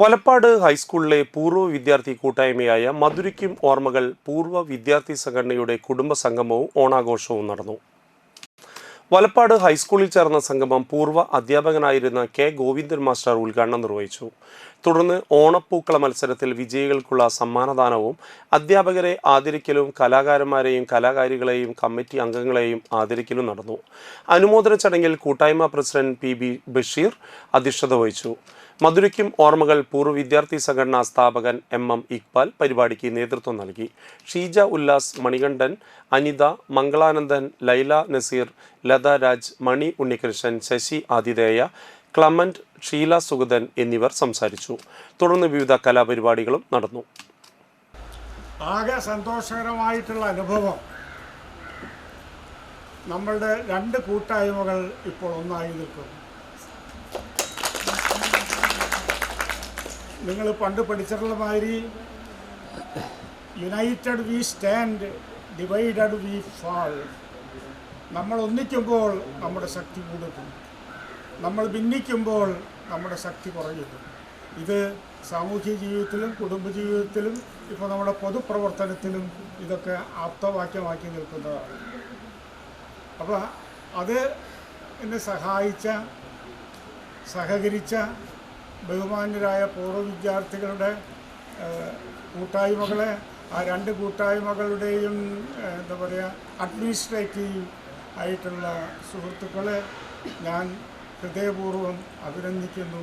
വലപ്പാട് ഹൈസ്കൂളിലെ പൂർവ വിദ്യാർത്ഥി കൂട്ടായ്മയായ മധുരയ്ക്കും ഓർമ്മകൾ പൂർവ വിദ്യാർത്ഥി സംഘടനയുടെ കുടുംബ സംഗമവും ഓണാഘോഷവും നടന്നു. വലപ്പാട് ഹൈസ്കൂളിൽ ചേർന്ന സംഗമം പൂർവ അധ്യാപകനായിരുന്ന കെ ഗോവിന്ദൻ മാസ്റ്റർ ഉദ്ഘാടനം നിർവഹിച്ചു. തുടർന്ന് ഓണപ്പൂക്കള മത്സരത്തിൽ വിജയികൾക്കുള്ള സമ്മാനദാനവും അധ്യാപകരെ ആദരിക്കലും കലാകാരന്മാരെയും കലാകാരികളെയും കമ്മിറ്റി അംഗങ്ങളെയും ആദരിക്കലും നടന്നു. അനുമോദന ചടങ്ങിൽ കൂട്ടായ്മ പ്രസിഡന്റ് പി ബി ബഷീർ അധ്യക്ഷത വഹിച്ചു. മധുരയ്ക്കും ഓർമ്മകൾ പൂർവ വിദ്യാർത്ഥി സംഘടനാ സ്ഥാപകൻ എം എം ഇക്ബാൽ പരിപാടിക്ക് നേതൃത്വം നൽകി. ഷീജ ഉല്ലാസ് മണികണ്ഠൻ അനിത മംഗളാനന്ദൻ ലൈല നസീർ ലത രാജ് മണി ഉണ്ണികൃഷ്ണൻ ശശി ആതിഥേയ ക്ലമന്റ് ഷീല സുഗതൻ എന്നിവർ സംസാരിച്ചു. തുടർന്ന് വിവിധ കലാപരിപാടികളും നടന്നു. ആകെ സന്തോഷകരമായിട്ടുള്ള അനുഭവം നമ്മളുടെ രണ്ട് കൂട്ടായ്മകൾ ഇപ്പോൾ ഒന്നായി നിൽക്കുന്നു. നിങ്ങൾ പണ്ട് പഠിച്ചിട്ടുള്ള മാതിരി united we stand divided we fall നമ്മൾ ഒന്നിക്കുമ്പോൾ നമ്മുടെ ശക്തി കൂടുന്നു. നമ്മൾ ഭിന്നിക്കുമ്പോൾ നമ്മുടെ ശക്തി കുറയുന്നു. ഇത് സാമൂഹ്യ ജീവിതത്തിലും കുടുംബജീവിതത്തിലും ഇപ്പോൾ നമ്മുടെ പൊതുപ്രവർത്തനത്തിലും ഇതൊക്കെ ആപ്തവാക്യമാക്കി നിൽക്കുന്നതാണ്. അപ്പോൾ അത് എന്നെ സഹായിച്ച സഹകരിച്ച ബഹുമാന്യരായ പൂർവ വിദ്യാർത്ഥികളുടെ കൂട്ടായ്മകളെ ആ രണ്ട് കൂട്ടായ്മകളുടെയും എന്താ പറയുക അഡ്മിനിസ്ട്രേറ്റീവ് ആയിട്ടുള്ള സുഹൃത്തുക്കളെ ഞാൻ ഹൃദയപൂർവം അഭിനന്ദിക്കുന്നു.